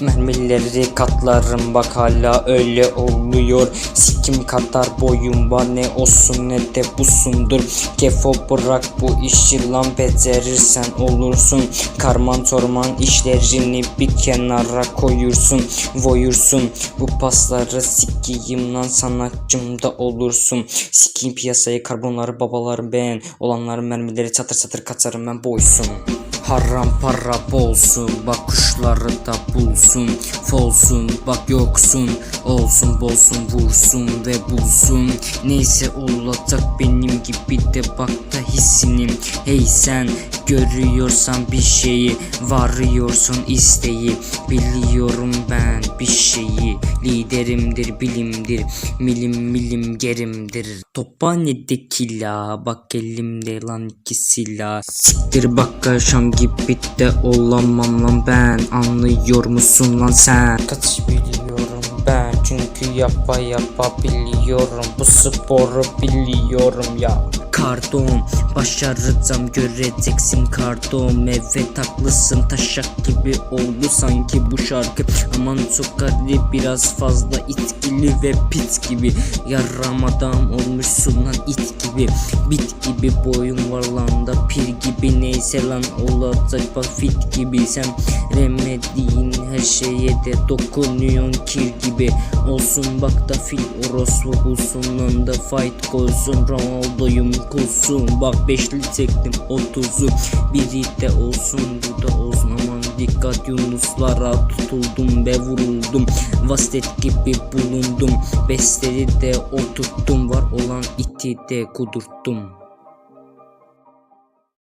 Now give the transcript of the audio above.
Mermileri katlarım bak hala öyle oluyor. Sikim kadar boyum var ne olsun ne de busundur. Kefo bırak bu işi lan becerirsen olursun. Karman torman işlerini bir kenara koyursun Voyursun. Bu pasları sikiyim lan sanatçımda olursun. Sikiyim piyasayı karbonları babalarım ben Olanların mermileri çatır çatır kaçarım ben boysun Haram para bolsun bak kuşları da bulsun Folsun bak yoksun olsun bolsun vursun ve bulsun. Neyse olacak benim gibi de bak da hissinim Hey sen görüyorsan bir şeyi varıyorsun isteği. Biliyorum ben bir şeyi liderimdir bilimdir. Milim milim gerimdir. Tophanedeki la bak elimde lan iki silah Siktir bak akşam gibi de olamam lan ben. Anlıyor musun lan sen? Kaç biliyorum ben çünkü yapa yapa biliyorum. Bu sporu biliyorum ya Kardon başaracağım göreceksin kardon Evet haklısın taşak gibi oldu sanki bu şarkı. Aman çok garip biraz fazla itkili ve pit gibi. Yaram adam olmuşsun lan it gibi. Bit gibi boyun var lan da pir gibi. Neyse lan olacak bak fit gibi Sen remediğin her şeye de dokunuyorsun kir gibi. Olsun bak da fil orospu bulsun lan da fight koysun. Ronaldo'yum kulsun Bak beşli çektim otuzu. Biri de olsun bu da olsun aman dikkat yunuslara tutuldum ve vuruldum. Vastet gibi bulundum. Besteli de oturttum. Var olan iti de kudurttum